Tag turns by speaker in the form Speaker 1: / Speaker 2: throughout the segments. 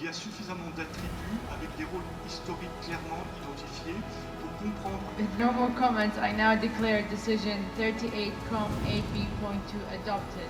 Speaker 1: il y a suffisamment d'attributs avec des rôles historiques clairement identifiés pour comprendre
Speaker 2: With no more comments, I now declare decision 38 Com 8B.2 adopted.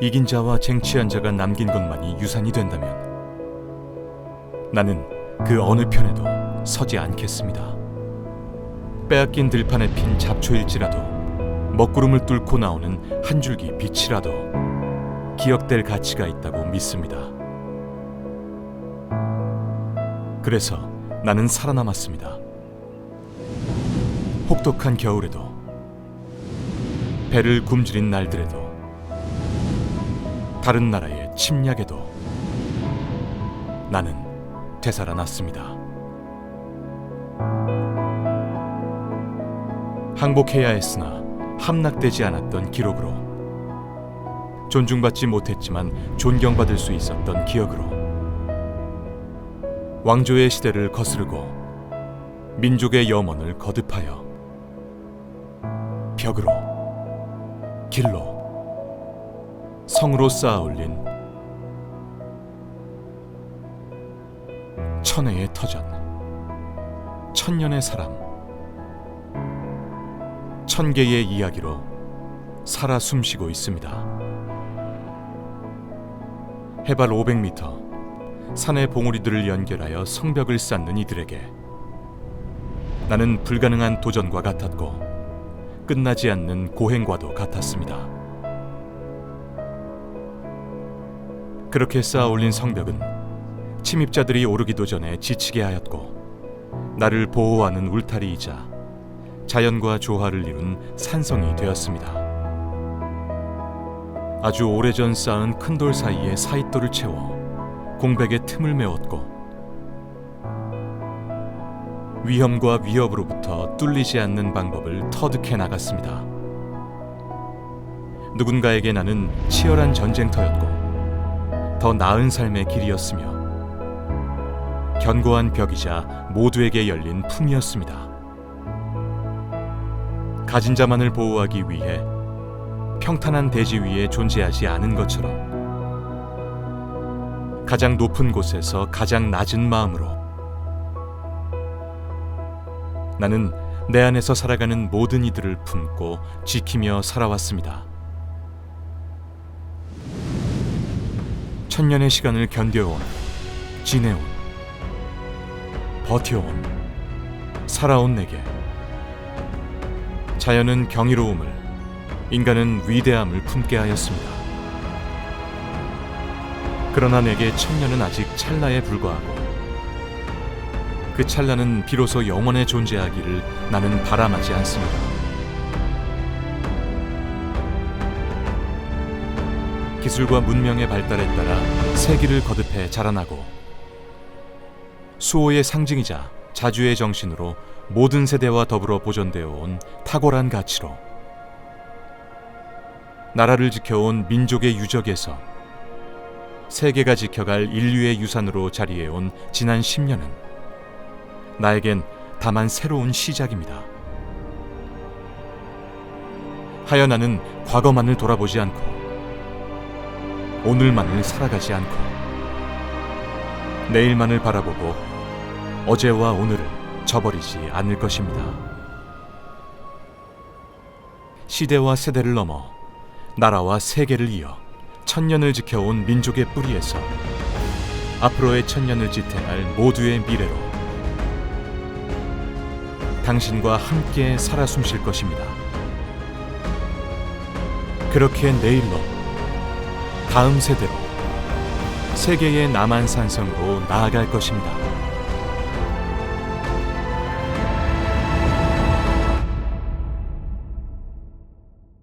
Speaker 3: 이긴 자와 쟁취한 자가 남긴 것만이 유산이 된다면 나는 그 어느 편에도 서지 않겠습니다. 빼앗긴 들판에 핀 잡초일지라도 먹구름을 뚫고 나오는 한 줄기 빛이라도 기억될 가치가 있다고 믿습니다. 그래서 나는 살아남았습니다. 혹독한 겨울에도 배를 굶주린 날들에도 다른 나라의 침략에도 나는 되살아났습니다. 항복해야 했으나 함락되지 않았던 기록으로 존중받지 못했지만 존경받을 수 있었던 기억으로 왕조의 시대를 거스르고 민족의 염원을 거듭하여 벽으로 길로 성으로 쌓아 올린 천혜의 터전 천년의 사람 천 개의 이야기로 살아 숨쉬고 있습니다. 해발 500m 산의 봉우리들을 연결하여 성벽을 쌓는 이들에게 나는 불가능한 도전과 같았고 끝나지 않는 고행과도 같았습니다. 그렇게 쌓아 올린 성벽은 침입자들이 오르기도 전에 지치게 하였고 나를 보호하는 울타리이자 자연과 조화를 이룬 산성이 되었습니다. 아주 오래전 쌓은 큰 돌 사이에 사이돌을 채워 공백의 틈을 메웠고 위험과 위협으로부터 뚫리지 않는 방법을 터득해 나갔습니다. 누군가에게 나는 치열한 전쟁터였고 더 나은 삶의 길이었으며 견고한 벽이자 모두에게 열린 품이었습니다. 가진 자만을 보호하기 위해 평탄한 대지 위에 존재하지 않은 것처럼 가장 높은 곳에서 가장 낮은 마음으로 나는 내 안에서 살아가는 모든 이들을 품고 지키며 살아왔습니다. 천년의 시간을 견뎌온, 지내온, 버텨온, 살아온 내게 자연은 경이로움을, 인간은 위대함을 품게 하였습니다. 그러나 내게 천년은 아직 찰나에 불과하고 그 찰나는 비로소 영원에 존재하기를 나는 바람하지 않습니다. 기술과 문명의 발달에 따라 세기를 거듭해 자라나고 수호의 상징이자 자주의 정신으로 모든 세대와 더불어 보존되어 온 탁월한 가치로 나라를 지켜온 민족의 유적에서 세계가 지켜갈 인류의 유산으로 자리해온 지난 10년은 나에겐 다만 새로운 시작입니다. 하여 나는 과거만을 돌아보지 않고 오늘만을 살아가지 않고 내일만을 바라보고 어제와 오늘을 저버리지 않을 것입니다. 시대와 세대를 넘어 나라와 세계를 이어 천년을 지켜온 민족의 뿌리에서 앞으로의 천년을 지탱할 모두의 미래로 당신과 함께 살아 숨쉴 것입니다. 그렇게 내일로 다음 세대로 세계의 남한산성으로 나아갈 것입니다.